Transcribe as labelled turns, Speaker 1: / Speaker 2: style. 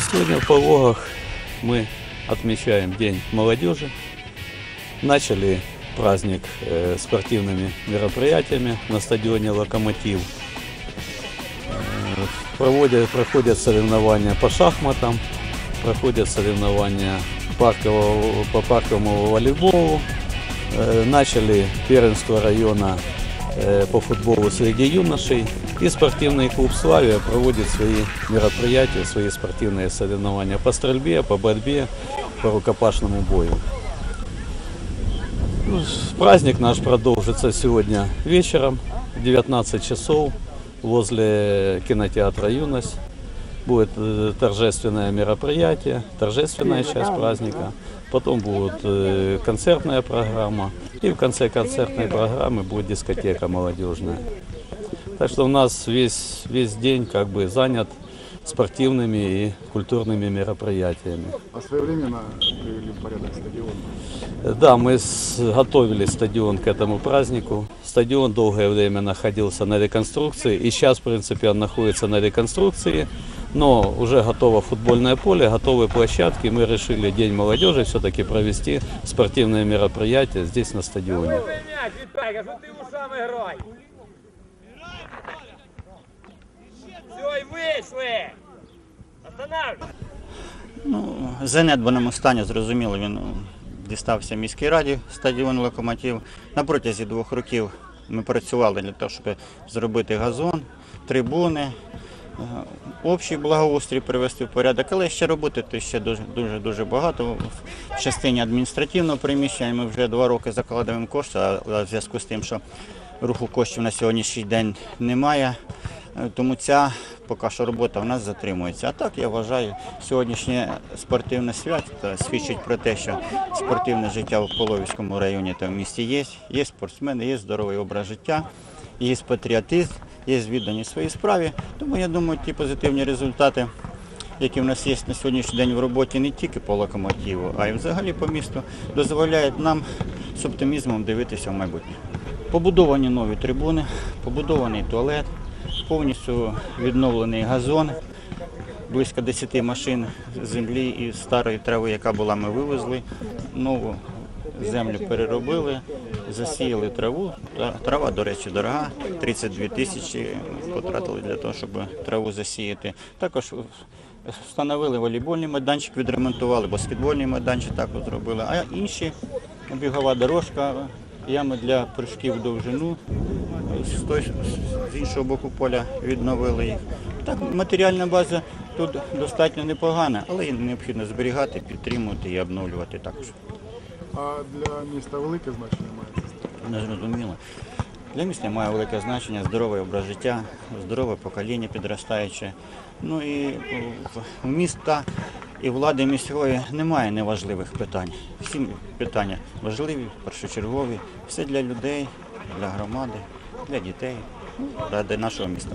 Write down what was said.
Speaker 1: Сегодня в Пологах мы отмечаем День молодежи. Начали праздник э, спортивными мероприятиями на стадионе «Локомотив». Э, проводят, проходят соревнования по шахматам, проходят соревнования паркового, по парковому волейболу. Э, начали первенство района по футболу среди юношей. И спортивный клуб «Славия» проводит свои мероприятия, свои спортивные соревнования по стрельбе, по борьбе, по рукопашному бою. Ну, Праздник наш продолжится сегодня вечером в 19 часов возле кинотеатра «Юность». Будет э, торжественное мероприятие, торжественная часть праздника. Потом будет э, концертная программа. И в конце концертной программы будет дискотека молодежная. Так что у нас весь, весь день как бы занят спортивными и культурными мероприятиями.
Speaker 2: А своевременно привели в порядок стадион.
Speaker 1: Да, мы с- готовили стадион к этому празднику. Стадион долгое время находился на реконструкции, и сейчас, в принципе, он находится на реконструкции, но уже готово футбольное поле, готовы площадки. Мы решили День молодежи все-таки провести спортивное мероприятие здесь, на стадионе.
Speaker 3: Ну, в занедбаному стані, зрозуміло, він ну, дістався міській раді стадіон Локомотив. На протязі двох років ми працювали для того, щоб зробити газон, трибуни, общий благоустрій привести в порядок, але ще роботи то ще дуже дуже багато. В частині адміністративного приміщення ми вже два роки закладаємо кошти, а а в зв'язку з тим, що руху коштів на сьогоднішній день немає. Е, Тому ця поки що робота в нас затримується. А так я вважаю, сьогоднішнє спортивне свято свідчить про те, що спортивне життя в Половському районі та в місті є. Є спортсмени, є здоровий образ життя, є патріотизм, є відданість своїй справі. Тому я думаю, ті позитивні результати, які в нас є на сьогоднішній день в роботі не тільки по локомотиву, а й взагалі по місту, дозволяють нам з оптимізмом дивитися в майбутнє. Побудовані нові трибуни, побудований туалет, повністю відновлений газон, близько 10 машин землі і старої трави, яка була, ми вивезли. Нову землю переробили, засіяли траву. Трава, до речі, дорога, 32 тисячі потратили для того, щоб траву засіяти. Також встановили волейбольний майданчик, відремонтували, баскетбольний майданчик також зробили. А інші бігова дорожка, ями для прыжків в довжину. З, той, з іншого боку поля відновили їх. Так, матеріальна база тут достатньо непогана, але її необхідно зберігати, підтримувати і обновлювати також.
Speaker 2: А для міста велике значення має це стадіон.
Speaker 3: Не зрозуміло. Для міста має велике значення здоровий образ життя, здорове покоління підростаюче. Ну і в- в міста і влади міської немає неважливих питань. Всі питання важливі, першочергові. Все для людей, для громади, для дітей, ну, ради нашого міста.